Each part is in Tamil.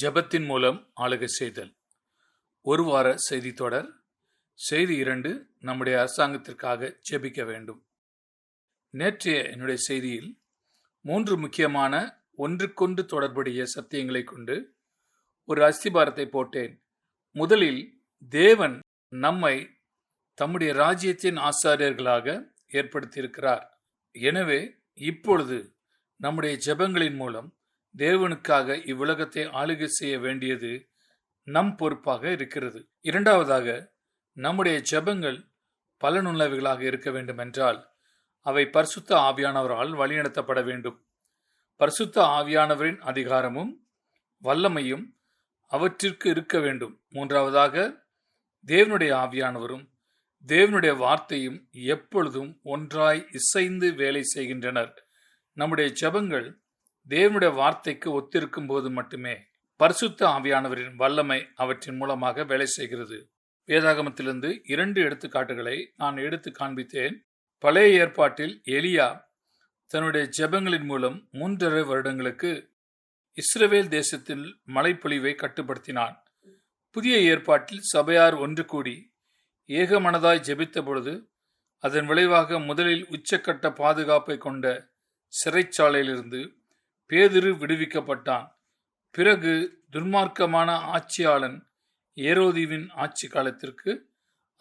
ஜெபத்தின் மூலம் ஆளுகை செய்தல். ஒரு வார செய்தி தொடர். செய்தி இரண்டு நம்முடைய அரசாங்கத்திற்காக ஜெபிக்க வேண்டும். நேற்றைய என்னுடைய செய்தியில் மூன்று முக்கியமான ஒன்றுக்கொன்று தொடர்புடைய சத்தியங்களை கொண்டு ஒரு அஸ்திபாரத்தை போட்டேன். முதலில் தேவன் நம்மை தம்முடைய ராஜ்யத்தின் ஆசாரியர்களாக ஏற்படுத்தியிருக்கிறார். எனவே இப்பொழுது நம்முடைய ஜெபங்களின் மூலம் தேவனுக்காக இவ்வுலகத்தை ஆளுகை செய்ய வேண்டியது நம் பொறுப்பாக இருக்கிறது. இரண்டாவதாக நம்முடைய ஜெபங்கள் பலனுள்ளவைகளாக இருக்க வேண்டும் என்றால் அவை பரிசுத்த ஆவியானவரால் வழிநடத்தப்பட வேண்டும். பரிசுத்த ஆவியானவரின் அதிகாரமும் வல்லமையும் அவற்றிற்கு இருக்க வேண்டும். மூன்றாவதாக தேவனுடைய ஆவியானவரும் தேவனுடைய வார்த்தையும் எப்பொழுதும் ஒன்றாய் இசைந்து வேலை செய்கின்றனர். நம்முடைய ஜபங்கள் தேவனுடைய வார்த்தைக்கு ஒத்திருக்கும் போது மட்டுமே பரிசுத்த ஆவியானவரின் வல்லமை அவற்றின் மூலமாக வேலை செய்கிறது. வேதாகமத்திலிருந்து இரண்டு எடுத்துக்காட்டுகளை நான் எடுத்து காண்பித்தேன். பழைய ஏற்பாட்டில் எலியா தன்னுடைய ஜெபங்களின் மூலம் மூன்றரை வருடங்களுக்கு இஸ்ரவேல் தேசத்தில் மழைப்பொழிவை கட்டுப்படுத்தினான். புதிய ஏற்பாட்டில் சபையார் ஒன்று கூடி ஏகமனதாய் ஜெபித்த பொழுது அதன் விளைவாக முதலில் உச்சக்கட்ட பாதுகாப்பை கொண்ட சிறைச்சாலையிலிருந்து பேதிரு விடுவிக்கப்பட்டான். பிறகு துன்மார்க்கமான ஆட்சியாளன் ஏரோதீவின் ஆட்சி காலத்திற்கு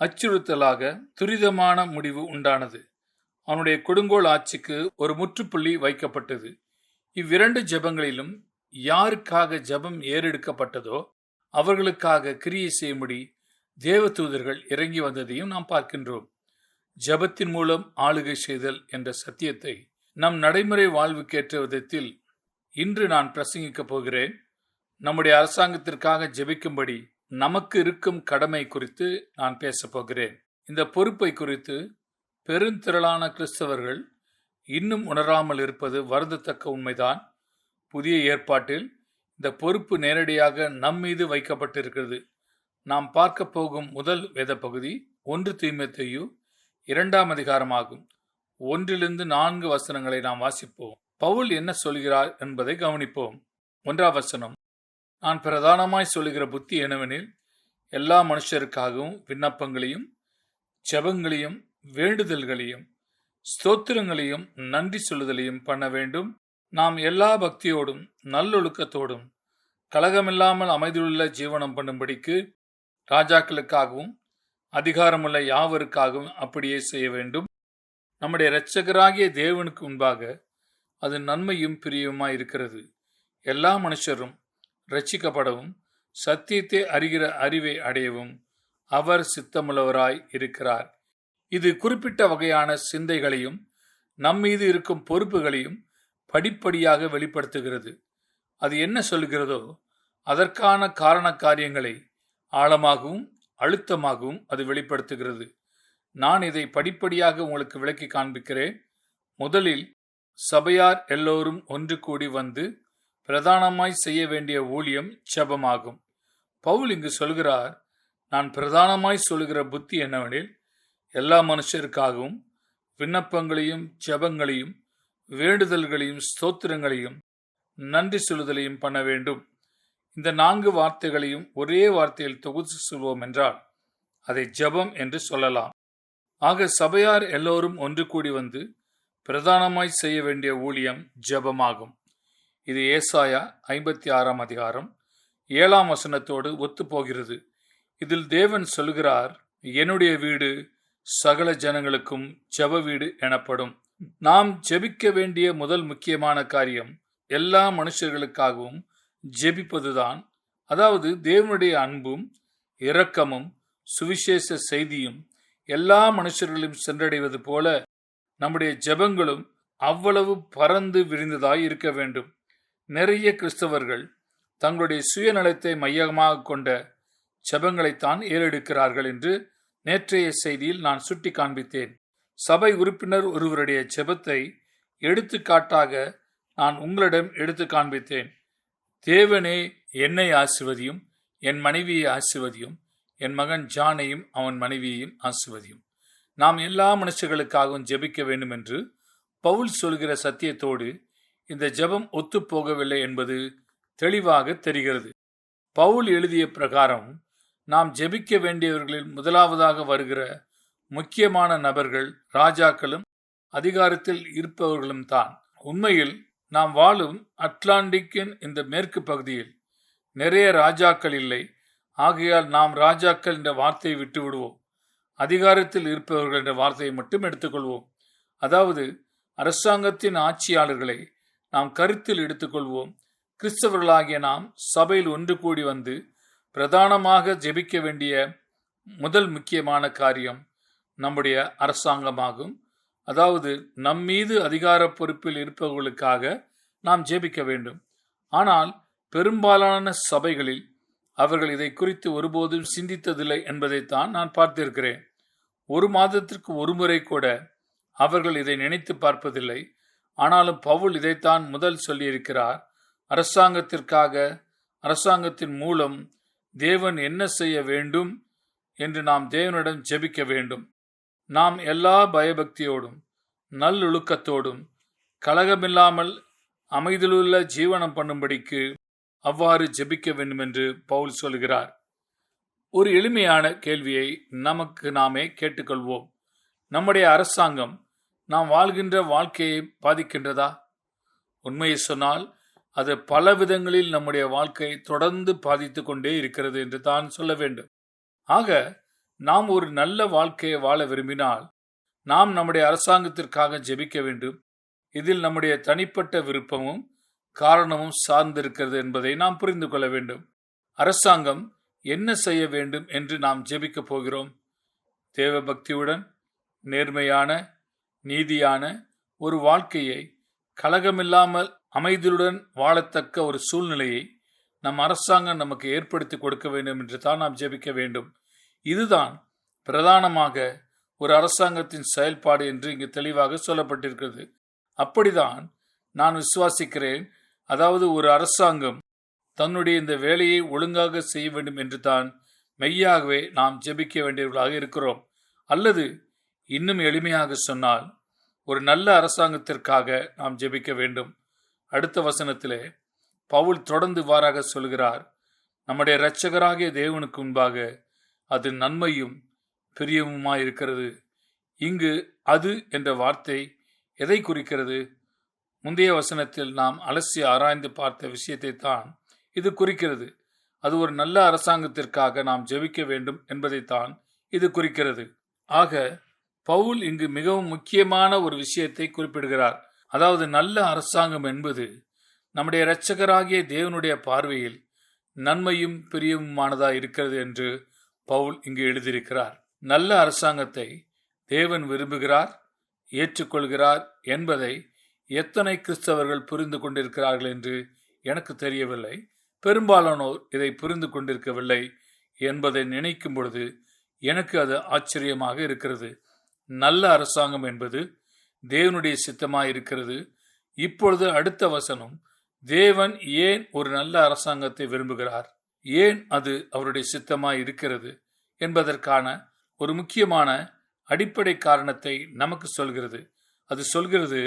அச்சுறுத்தலாக துரிதமான முடிவு உண்டானது. அவனுடைய கொடுங்கோல் ஆட்சிக்கு ஒரு முற்றுப்புள்ளி வைக்கப்பட்டது. இவ்விரண்டு ஜெபங்களிலும் யாருக்காக ஜெபம் ஏறெடுக்கப்பட்டதோ அவர்களுக்காக கிரியை செய்யும்படி தேவதூதர்கள் இறங்கி வந்ததையும் நாம் பார்க்கின்றோம். ஜெபத்தின் மூலம் ஆளுகை செய்தல் என்ற சத்தியத்தை நம் நடைமுறை வாழ்வுக்கேற்ற விதத்தில் இன்று நான் பிரசங்கிக்கப் போகிறேன். நம்முடைய அரசாங்கத்திற்காக ஜெபிக்கும்படி நமக்கு இருக்கும் கடமை குறித்து நான் பேசப் போகிறேன். இந்த பொறுப்பை குறித்து பெருந்திரளான கிறிஸ்தவர்கள் இன்னும் உணராமல் இருப்பது வருந்தத்தக்க உண்மைதான். புதிய ஏற்பாட்டில் இந்த பொறுப்பு நேரடியாக நம் மீது வைக்கப்பட்டிருக்கிறது. நாம் பார்க்க போகும் முதல் வேத பகுதி ஒன்று தீமத்தையு இரண்டாம் அதிகாரமாகும். ஒன்றிலிருந்து நான்கு வசனங்களை நாம் வாசிப்போம். பவுல் என்ன சொல்கிறார் என்பதை கவனிப்போம். ஒன்றாம் வசனம். நான் பிரதானமாய் சொல்லுகிற புத்தி என்னவெனில் எல்லா மனுஷருக்காகவும் விண்ணப்பங்களையும் ஜெபங்களையும் வேண்டுதல்களையும் ஸ்தோத்திரங்களையும் நன்றி சொல்லுதலையும் பண்ண வேண்டும். நாம் எல்லா பக்தியோடும் நல்லொழுக்கத்தோடும் கலகமில்லாமல் அமைதியுள்ள ஜீவனம் பண்ணும்படிக்கு ராஜாக்களுக்காகவும் அதிகாரமுள்ள யாவருக்காகவும் அப்படியே செய்ய வேண்டும். நம்முடைய இரட்சகராகிய தேவனுக்கு முன்பாக அது நன்மையும் பிரியுமாய் இருக்கிறது. எல்லா மனுஷரும் ரட்சிக்கப்படவும் சத்தியத்தை அறிகிற அறிவை அடையவும் அவர் சித்தமுள்ளவராய் இருக்கிறார். இது குறிப்பிட்ட வகையான சிந்தைகளையும் நம்மீது இருக்கும் பொறுப்புகளையும் படிப்படியாக வெளிப்படுத்துகிறது. அது என்ன சொல்கிறதோ அதற்கான காரண காரியங்களை ஆழமாகவும் அழுத்தமாகவும் அது வெளிப்படுத்துகிறது. நான் இதை படிப்படியாக உங்களுக்கு விளக்கி காண்பிக்கிறேன். முதலில் சபையார் எல்லோரும் ஒன்று கூடி வந்து பிரதானமாய் செய்ய வேண்டிய ஊழியம் ஜபமாகும் பவுல் இங்கு சொல்கிறார் நான் பிரதானமாய் சொல்கிற புத்தி என்னவெனில் எல்லா மனுஷருக்காகவும் விண்ணப்பங்களையும் ஜபங்களையும் வேண்டுதல்களையும் ஸ்தோத்திரங்களையும் நன்றி சொல்லுதலையும் பண்ண வேண்டும். இந்த நான்கு வார்த்தைகளையும் ஒரே வார்த்தையில் தொகுத்து சொல்வோம் என்றால் அதை ஜபம் என்று சொல்லலாம். ஆக சபையார் எல்லோரும் ஒன்று கூடி வந்து பிரதானமாய் செய்ய வேண்டிய ஊழியம் ஜபமாகும். இது ஏசாயா ஐம்பத்தி ஆறாம் அதிகாரம் ஏழாம் வசனத்தோடு ஒத்துப்போகிறது. இதில் தேவன் சொல்கிறார் என்னுடைய வீடு சகல ஜனங்களுக்கும் ஜப வீடு எனப்படும். நாம் ஜெபிக்க வேண்டிய முதல் முக்கியமான காரியம் எல்லா மனுஷர்களுக்காகவும் ஜெபிப்பதுதான். அதாவது தேவனுடைய அன்பும் இரக்கமும் சுவிசேஷ செய்தியும் எல்லா மனுஷர்களையும் சென்றடைவது போல நம்முடைய ஜெபங்களும் அவ்வளவு பறந்து விரிந்ததாய் இருக்க வேண்டும். நிறைய கிறிஸ்தவர்கள் தங்களுடைய சுயநலத்தை மையமாக கொண்ட ஜெபங்களைத்தான் ஏறெடுக்கிறார்கள் என்று நேற்றைய செய்தியில் நான் சுட்டி காண்பித்தேன். சபை உறுப்பினர் ஒருவருடைய ஜெபத்தை எடுத்துக்காட்டாக நான் உங்களிடம் எடுத்து காண்பித்தேன். தேவனே என்னை ஆசிர்வதியும் என் மனைவியை ஆசிர்வதியும் என் மகன் ஜானையும் அவன் மனைவியையும் ஆசிர்வதியும். நாம் எல்லா மனுஷர்களுக்காகவும் ஜெபிக்க வேண்டும் என்று பவுல் சொல்கிற சத்தியத்தோடு இந்த ஜெபம் ஒத்துப்போகவில்லை என்பது தெளிவாக தெரிகிறது. பவுல் எழுதிய பிரகாரம் நாம் ஜெபிக்க வேண்டியவர்களில் முதலாவதாக வருகிற முக்கியமான நபர்கள் ராஜாக்களும் அதிகாரத்தில் இருப்பவர்களும் தான். உண்மையில் நாம் வாழும் அட்லாண்டிக்கின் இந்த மேற்கு பகுதியில் நிறைய ராஜாக்கள் இல்லை. ஆகையால் நாம் ராஜாக்கள் என்ற வார்த்தையை விட்டு விடுவோம் அதிகாரத்தில் இருப்பவர்கள் என்ற வார்த்தையை மட்டும் எடுத்துக்கொள்வோம். அதாவது அரசாங்கத்தின் ஆட்சியாளர்களை நாம் கருத்தில் எடுத்துக்கொள்வோம். கிறிஸ்தவர்களாகிய நாம் சபையில் ஒன்று கூடி வந்து பிரதானமாக ஜெபிக்க வேண்டிய முதல் முக்கியமான காரியம் நம்முடைய அரசாங்கமாகும். அதாவது நம் மீது அதிகார பொறுப்பில் இருப்பவர்களுக்காக நாம் ஜெபிக்க வேண்டும். ஆனால் பெரும்பாலான சபைகளில் அவர்கள் இதை குறித்து ஒருபோதும் சிந்தித்ததில்லை என்பதைத்தான் நான் பார்த்திருக்கிறேன். ஒரு மாதத்திற்கு ஒரு முறை கூட அவர்கள் இதை நினைத்து பார்ப்பதில்லை. ஆனாலும் பவுல் இதைத்தான் முதல் சொல்லியிருக்கிறார். அரசாங்கத்திற்காக அரசாங்கத்தின் மூலம் தேவன் என்ன செய்ய வேண்டும் என்று நாம் தேவனிடம் ஜெபிக்க வேண்டும். நாம் எல்லா பயபக்தியோடும் நல்லொழுக்கத்தோடும் கலகமில்லாமல் அமைதிலுள்ள ஜீவனம் பண்ணும்படிக்கு அவ்வாறு ஜெபிக்க வேண்டும் என்று பவுல் சொல்கிறார். ஒரு எளிமையான கேள்வியை நமக்கு நாமே கேட்டுக்கொள்வோம். நம்முடைய அரசாங்கம் நாம் வாழ்கின்ற வாழ்க்கையை பாதிக்கின்றதா? உண்மையை சொன்னால் அது பல விதங்களில் நம்முடைய வாழ்க்கை தொடர்ந்து பாதித்து கொண்டே இருக்கிறது என்று தான் சொல்ல வேண்டும். ஆக நாம் ஒரு நல்ல வாழ்க்கையை வாழ விரும்பினால் நாம் நம்முடைய அரசாங்கத்திற்காக ஜெபிக்க வேண்டும். இதில் நம்முடைய தனிப்பட்ட விருப்பமும் காரணமும் சார்ந்திருக்கிறது என்பதை நாம் புரிந்து கொள்ள வேண்டும். அரசாங்கம் என்ன செய்ய வேண்டும் என்று நாம் ஜெபிக்கப் போகிறோம். தேவபக்தியுடன் நேர்மையான நீதியான ஒரு வாழ்க்கையை கலகமில்லாமல் அமைதியுடன் வாழத்தக்க ஒரு சூழ்நிலையை நம் அரசாங்கம் நமக்கு ஏற்படுத்தி கொடுக்க வேண்டும் என்று தான் நாம் ஜெபிக்க வேண்டும். இதுதான் பிரதானமாக ஒரு அரசாங்கத்தின் செயல்பாடு என்று இங்கு தெளிவாக சொல்லப்பட்டிருக்கிறது. அப்படிதான் நான் விசுவாசிக்கிறேன் அதாவது ஒரு அரசாங்கம் தன்னுடைய இந்த வேலையை ஒழுங்காக செய்ய வேண்டும் என்று தான் மெய்யாகவே நாம் ஜெபிக்க வேண்டியவர்களாக இருக்கிறோம். அல்லது இன்னும் எளிமையாக சொன்னால் ஒரு நல்ல அரசாங்கத்திற்காக நாம் ஜெபிக்க வேண்டும். அடுத்த வசனத்திலே பவுல் தொடர்ந்து வாராக சொல்கிறார் நம்முடைய இரட்சகராகிய தேவனுக்கு முன்பாக அது நன்மையும் பிரியமுமாயிருக்கிறது. இங்கு அது என்ற வார்த்தை எதை குறிக்கிறது? முந்தைய வசனத்தில் நாம் அலசி ஆராய்ந்து பார்த்த விஷயத்தை தான் இது குறிக்கிறது. அது ஒரு நல்ல அரசாங்கத்திற்காக நாம் ஜெபிக்க வேண்டும் என்பதைத்தான் இது குறிக்கிறது. ஆக பவுல் இங்கு மிகவும் முக்கியமான ஒரு விஷயத்தை குறிப்பிடுகிறார். அதாவது நல்ல அரசாங்கம் என்பது நம்முடைய இரட்சகராகிய தேவனுடைய பார்வையில் நன்மையும் பிரியமுமானதா இருக்கிறது என்று பவுல் இங்கு எழுதியிருக்கிறார். நல்ல அரசாங்கத்தை தேவன் விரும்புகிறார் ஏற்றுக்கொள்கிறார் என்பதை எத்தனை கிறிஸ்தவர்கள் புரிந்து கொண்டிருக்கிறார்கள் என்று எனக்கு தெரியவில்லை. பெரும்பாலானோர் இதை புரிந்து கொண்டிருக்கவில்லை என்பதை நினைக்கும் பொழுது எனக்கு அது ஆச்சரியமாக இருக்கிறது. நல்ல அரசாங்கம் என்பது தேவனுடைய சித்தமாக இருக்கிறது இப்பொழுது அடுத்த வசனம் தேவன் ஏன் ஒரு நல்ல அரசாங்கத்தை விரும்புகிறார்? ஏன் அது அவருடைய சித்தமாக இருக்கிறது என்பதற்கான ஒரு முக்கியமான அடிப்படை காரணத்தை நமக்கு சொல்கிறது. அது சொல்கிறது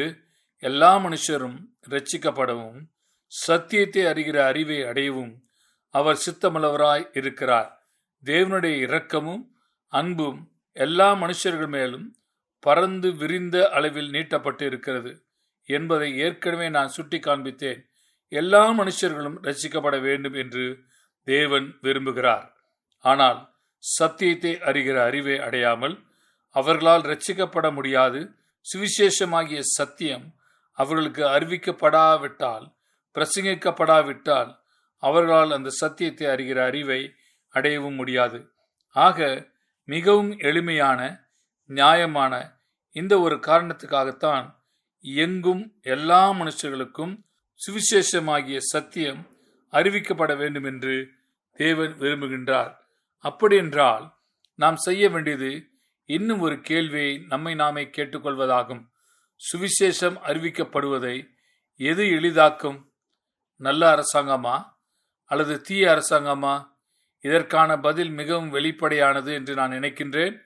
எல்லா மனுஷரும் ரட்சிக்கப்படவும் சத்தியத்தை அறிகிற அறிவை அடையவும் அவர் சித்தமுள்ளவராய் இருக்கிறார். தேவனுடைய இரக்கமும் அன்பும் எல்லா மனுஷர்கள் மேலும் பறந்து விரிந்த அளவில் நீட்டப்பட்டு இருக்கிறது என்பதை ஏற்கனவே நான் சுட்டி காண்பித்தேன் எல்லா மனுஷர்களும் ரட்சிக்கப்பட வேண்டும் என்று தேவன் விரும்புகிறார். ஆனால் சத்தியத்தை அறிகிற அறிவை அடையாமல் அவர்களால் ரட்சிக்கப்பட முடியாது. சுவிசேஷமாகிய சத்தியம் அவர்களுக்கு அறிவிக்கப்படாவிட்டால் பிரசங்கிக்கப்படாவிட்டால் அவர்களால் அந்த சத்தியத்தை அறிகிற அறிவை அடையவும் முடியாது. ஆக மிகவும் எளிமையான நியாயமான இந்த ஒரு காரணத்துக்காகத்தான் எங்கும் எல்லா மனுஷர்களுக்கும் சுவிசேஷமாகிய சத்தியம் அறிவிக்கப்பட வேண்டும் என்று தேவன் விரும்புகின்றார். அப்படியென்றால் நாம் செய்ய வேண்டியது இன்னும் ஒரு கேள்வியை நம்மை நாமே கேட்டுக்கொள்வதாகும். சுவிசேஷம் அறிவிக்கப்படுவதை எது எளிதாக்கும்? நல்ல அரசாங்கமா? அல்லது தீய அரசாங்கமா? இதற்கான பதில் மிகவும் வெளிப்படையானது என்று நான் நினைக்கின்றேன்.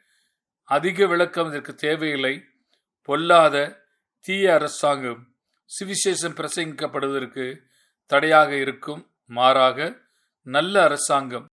அதிக விளக்கம் இதற்கு தேவையில்லை. பொல்லாத தீய அரசாங்கம் சுவிசேஷம் பிரசங்கிக்கப்படுவதற்கு தடையாக இருக்கும். மாறாக நல்ல அரசாங்கம்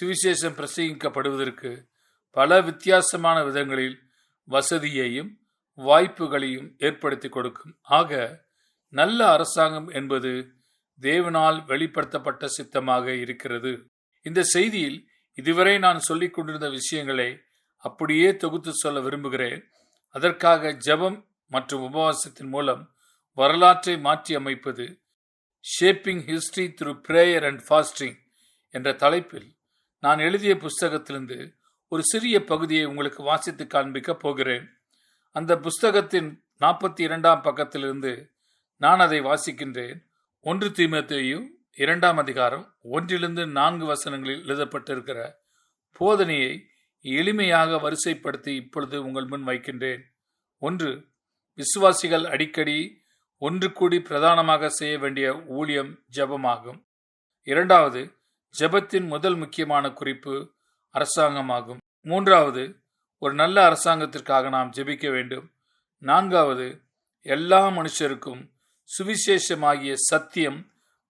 சுவிசேஷம் பிரசங்கிக்கப்படுவதற்கு பல வித்தியாசமான விதங்களில் வசதியையும் வாய்ப்புகளையும் ஏற்படுத்தி கொடுக்கும். ஆக நல்ல அரசாங்கம் என்பது தேவனால் வெளிப்படுத்தப்பட்ட சித்தமாக இருக்கிறது. இந்த செய்தியில் இதுவரை நான் சொல்லிக் கொண்டிருந்த விஷயங்களை அப்படியே தொகுத்து சொல்ல விரும்புகிறேன். அதற்காக ஜெபம் மற்றும் உபவாசத்தின் மூலம் வரலாற்றை மாற்றி அமைப்பது shaping history through prayer and fasting என்ற தலைப்பில் நான் எழுதிய புஸ்தகத்திலிருந்து ஒரு சிறிய பகுதியை உங்களுக்கு வாசித்து காண்பிக்கப் போகிறேன். அந்த புஸ்தகத்தின் நாற்பத்தி இரண்டாம் பக்கத்திலிருந்து நான் அதை வாசிக்கின்றேன். ஒன்று தீமத்தையு இரண்டாம் அதிகாரம் ஒன்றிலிருந்து நான்கு வசனங்களில் எழுதப்பட்டிருக்கிற போதனையை எளிமையாக வரிசைப்படுத்தி இப்பொழுது உங்கள் முன் வைக்கின்றேன். ஒன்று விசுவாசிகள் அடிக்கடி ஒன்று கூடி பிரதானமாக செய்ய வேண்டிய ஊழியம் ஜெபமாகும். இரண்டாவது ஜெபத்தின் முதல் முக்கியமான குறிப்பு அரசாங்கமாகும். மூன்றாவது ஒரு நல்ல அரசாங்கத்திற்காக நாம் ஜெபிக்க வேண்டும். நான்காவது எல்லா மனுஷருக்கும் சுவிசேஷமாகிய சத்தியம்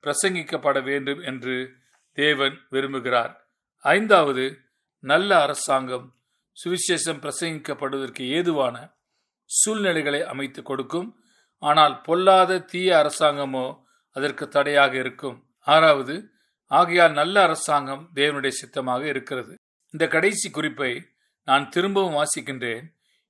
பிரசங்கிக்கப்பட வேண்டும் என்று தேவன் விரும்புகிறார். ஐந்தாவது நல்ல அரசாங்கம் சுவிசேஷம் பிரசங்கிக்கப்படுவதற்கு ஏதுவான சூழ்நிலைகளை அமைத்து கொடுக்கும். ஆனால் பொல்லாத தீய அரசாங்கமோ அதற்கு தடையாக இருக்கும். ஆறாவது ஆகையால் நல்ல அரசாங்கம் தேவனுடைய சித்தமாக இருக்கிறது. இந்த கடைசி குறிப்பை நான் திரும்பவும் வாசிக்கின்றேன்.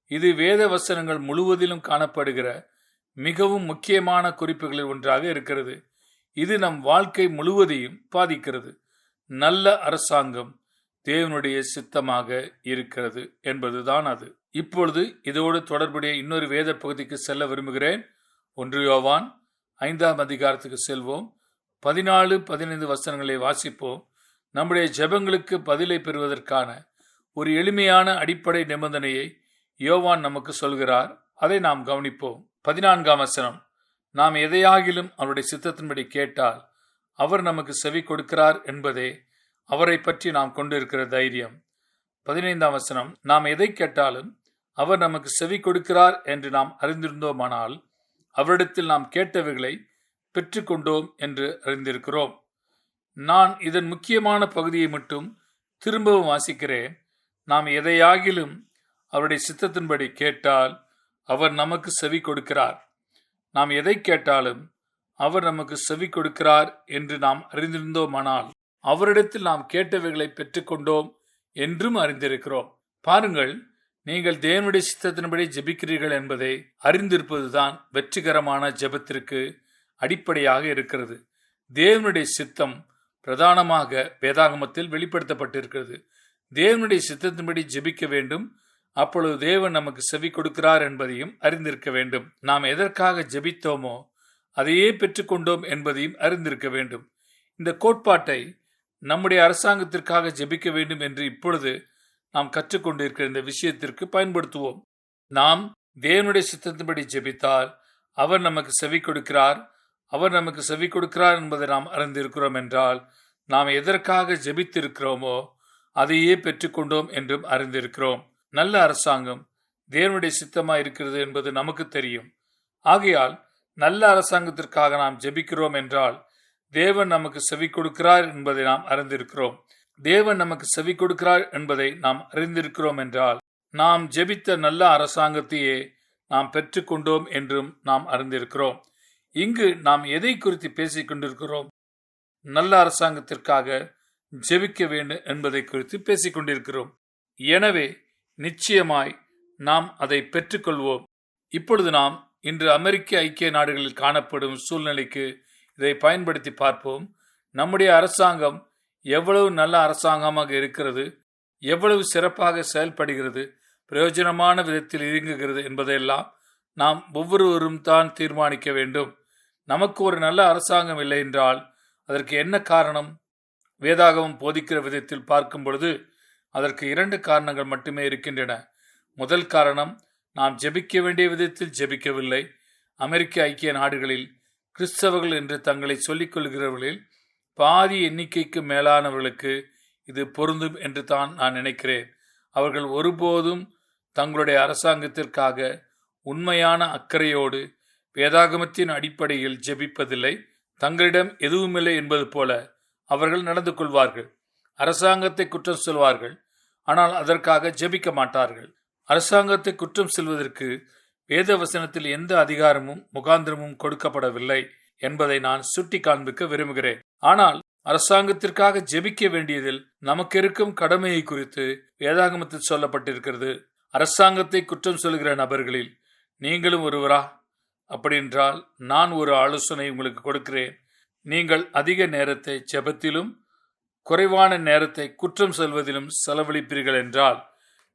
இது வேத வசனங்கள் முழுவதிலும் காணப்படுகிற மிகவும் முக்கியமான குறிப்புகளில் ஒன்றாக இருக்கிறது. இது நம் வாழ்க்கை முழுவதையும் பாதிக்கிறது. நல்ல அரசாங்கம் தேவனுடைய சித்தமாக இருக்கிறது என்பதுதான் அது. இப்பொழுது இதோடு தொடர்புடைய இன்னொரு வேத பகுதிக்கு செல்ல விரும்புகிறேன். ஒன்று யோவான் ஐந்தாம் அதிகாரத்துக்கு செல்வோம். பதினாலு பதினைந்து வசனங்களை வாசிப்போம். நம்முடைய ஜெபங்களுக்கு பதிலை பெறுவதற்கான ஒரு எளிமையான அடிப்படை நிபந்தனையை யோவான் நமக்கு சொல்கிறார். அதை நாம் கவனிப்போம். பதினான்காம் வசனம். நாம் எதையாகிலும் அவருடைய சித்தத்தின்படி கேட்டால் அவர் நமக்கு செவி கொடுக்கிறார் என்பதே அவரை பற்றி நாம் கொண்டிருக்கிற தைரியம். பதினைந்தாம் வசனம். நாம் எதை கேட்டாலும் அவர் நமக்கு செவி கொடுக்கிறார் என்று நாம் அறிந்திருந்தோமானால் அவரிடத்தில் நாம் கேட்டவைகளை பெற்றுக்கொண்டோம் என்று அறிந்திருக்கிறோம். நான் இதன் முக்கியமான பகுதியை மட்டும் திரும்பவும் வாசிக்கிறேன். நாம் எதையாகிலும் அவருடைய சித்தத்தின்படி கேட்டால் அவர் நமக்கு செவி கொடுக்கிறார். நாம் எதை கேட்டாலும் அவர் நமக்கு செவி கொடுக்கிறார் என்று நாம் அறிந்திருந்தோமானால் அவரிடத்தில் நாம் கேட்டவைகளை பெற்றுக்கொண்டோம் என்றும் அறிந்திருக்கிறோம். பாருங்கள் நீங்கள் தேவனுடைய சித்தத்தின்படி ஜெபிக்கிறீர்கள் என்பதை அறிந்திருப்பதுதான் வெற்றிகரமான ஜெபத்திற்கு அடிப்படையாக இருக்கிறது. தேவனுடைய சித்தம் பிரதானமாக வேதாகமத்தில் வெளிப்படுத்தப்பட்டிருக்கிறது. தேவனுடைய சித்தத்தின்படி ஜெபிக்க வேண்டும். அப்பொழுது தேவன் நமக்கு செவி கொடுக்கிறார் என்பதையும் அறிந்திருக்க வேண்டும். நாம் எதற்காக ஜெபித்தோமோ அதையே பெற்றுக்கொண்டோம் என்பதையும் அறிந்திருக்க வேண்டும். இந்த கோட்பாட்டை நம்முடைய அரசாங்கத்திற்காக ஜெபிக்க வேண்டும் என்று இப்பொழுது நாம் கற்றுக்கொண்டிருக்கிற இந்த விஷயத்திற்கு பயன்படுத்துவோம். நாம் தேவனுடைய சித்தத்தின்படி ஜெபித்தால் அவர் நமக்கு செவி கொடுக்கிறார். அவர் நமக்கு செவி கொடுக்கிறார் என்பதை நாம் அறிந்திருக்கிறோம் என்றால் நாம் எதற்காக ஜெபித்திருக்கிறோமோ அதையே பெற்றுக்கொண்டோம் என்றும் அறிந்திருக்கிறோம். நல்ல அரசாங்கம் தேவனுடைய சித்தமா இருக்கிறது என்பது நமக்கு தெரியும். ஆகையால் நல்ல அரசாங்கத்திற்காக நாம் ஜெபிக்கிறோம் என்றால் தேவன் நமக்கு செவி கொடுக்கிறார் என்பதை நாம் அறிந்திருக்கிறோம். தேவன் நமக்கு செவி கொடுக்கிறார் என்பதை நாம் அறிந்திருக்கிறோம் என்றால் நாம் ஜெபித்த நல்ல அரசாங்கத்தையே நாம் பெற்றுக்கொண்டோம் என்றும் நாம் அறிந்திருக்கிறோம். இங்கு நாம் எதை குறித்து பேசிக் கொண்டிருக்கிறோம் நல்ல அரசாங்கத்திற்காக ஜெபிக்க வேண்டும் என்பதை குறித்து பேசிக் கொண்டிருக்கிறோம் எனவே நிச்சயமாய் நாம் அதை பெற்றுக்கொள்வோம். இப்பொழுது நாம் இன்று அமெரிக்க ஐக்கிய நாடுகளில் காணப்படும் சூழ்நிலைக்கு இதை பயன்படுத்தி பார்ப்போம். நம்முடைய அரசாங்கம் எவ்வளவு நல்ல அரசாங்கமாக இருக்கிறது எவ்வளவு சிறப்பாக செயல்படுகிறது பிரயோஜனமான விதத்தில் இயங்குகிறது என்பதையெல்லாம் நாம் ஒவ்வொருவரும் தான் தீர்மானிக்க வேண்டும். நமக்கு ஒரு நல்ல அரசாங்கம் இல்லை என்றால் அதற்கு என்ன காரணம்? வேதாகமம் போதிக்கிற விதத்தில் பார்க்கும் பொழுது அதற்கு இரண்டு காரணங்கள் மட்டுமே இருக்கின்றன. முதல் காரணம் நாம் ஜெபிக்க வேண்டிய விதத்தில் ஜெபிக்கவில்லை. அமெரிக்க ஐக்கிய நாடுகளில் கிறிஸ்தவர்கள் என்று தங்களை சொல்லிக் கொள்கிறவர்களில் பாதி எண்ணிக்கைக்கு மேலானவர்களுக்கு இது பொருந்தும் என்று தான் நான் நினைக்கிறேன். அவர்கள் ஒருபோதும் தங்களுடைய அரசாங்கத்திற்காக உண்மையான அக்கறையோடு வேதாகமத்தின் அடிப்படையில் ஜெபிப்பதில்லை. தங்களிடம் எதுவுமில்லை என்பது போல அவர்கள் நடந்து கொள்வார்கள். அரசாங்கத்தை குற்றம் சொல்வார்கள். ஆனால் அதற்காக ஜெபிக்க மாட்டார்கள். அரசாங்கத்தை குற்றம் செல்வதற்கு வேத வசனத்தில் எந்த அதிகாரமும் முகாந்திரமும் கொடுக்கப்படவில்லை என்பதை நான் சுட்டி காண்பிக்க விரும்புகிறேன். ஆனால் அரசாங்கத்திற்காக ஜெபிக்க வேண்டியதில் நமக்கு இருக்கும் கடமையை குறித்து வேதாகமத்தில் சொல்லப்பட்டிருக்கிறது. அரசாங்கத்தை குற்றம் சொல்கிற நபர்களில் நீங்களும் ஒருவரா? அப்படின்றால் நான் ஒரு ஆலோசனை உங்களுக்கு கொடுக்கிறேன். நீங்கள் அதிக நேரத்தை ஜெபத்திலும் குறைவான நேரத்தை குற்றம் செல்வதிலும் செலவழிப்பீர்கள் என்றால்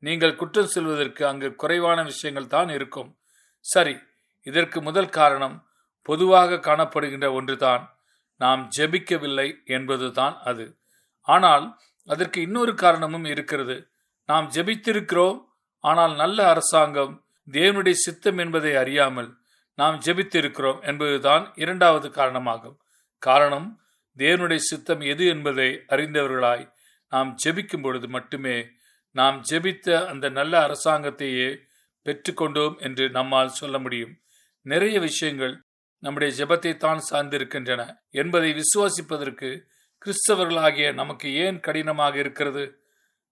நீங்கள் குற்றம் செல்வதற்கு அங்கு குறைவான விஷயங்கள் தான் இருக்கும். சரி இதற்கு முதல் காரணம் பொதுவாக காணப்படுகின்ற ஒன்றுதான். நாம் ஜெபிக்கவில்லை என்பதுதான் அது. ஆனால் அதற்கு இன்னொரு காரணமும் இருக்கிறது. நாம் ஜெபித்திருக்கிறோம் ஆனால் நல்ல அரசாங்கம் தேவனுடைய சித்தம் என்பதை அறியாமல் நாம் ஜெபித்திருக்கிறோம் என்பதுதான் இரண்டாவது காரணமாகும். காரணம் தேவனுடைய சித்தம் எது என்பதை அறிந்தவர்களாய் நாம் ஜெபிக்கும் பொழுது மட்டுமே நாம் ஜெபித்த அந்த நல்ல அரசாங்கத்தையே பெற்றுக்கொண்டோம் என்று நம்மால் சொல்ல முடியும். நிறைய விஷயங்கள் நம்முடைய ஜெபத்தை தான் சார்ந்திருக்கின்றன என்பதை விசுவாசிப்பதற்கு கிறிஸ்தவர்களாகிய நமக்கு ஏன் கடினமாக இருக்கிறது?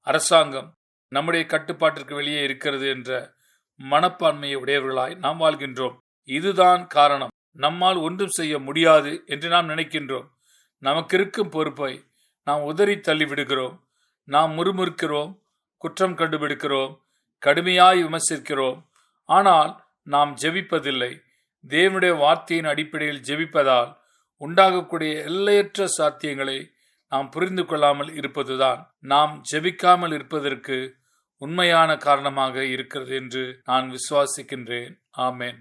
அரசாங்கம் நம்முடைய கட்டுப்பாட்டிற்கு வெளியே இருக்கிறது என்ற மனப்பான்மையை உடையவர்களாய் நாம் வாழ்கின்றோம். இதுதான் காரணம். நம்மால் ஒன்றும் செய்ய முடியாது என்று நாம் நினைக்கின்றோம். நமக்கிருக்கும் பொறுப்பை நாம் உதறி தள்ளிவிடுகிறோம். நாம் முறுமுறுக்கிறோம் குற்றம் கண்டுபிடிக்கிறோம் கடுமையாய் விமர்சிக்கிறோம். ஆனால் நாம் ஜெபிப்பதில்லை. தேவனுடைய வார்த்தையின் அடிப்படையில் ஜெபிப்பதால் உண்டாகக்கூடிய எல்லையற்ற சாத்தியங்களை நாம் புரிந்து கொள்ளாமல் இருப்பதுதான். நாம் ஜெபிக்காமல் இருப்பதற்கு உண்மையான காரணமாக இருக்கிறது என்று நான் விசுவாசிக்கின்றேன். ஆமேன்.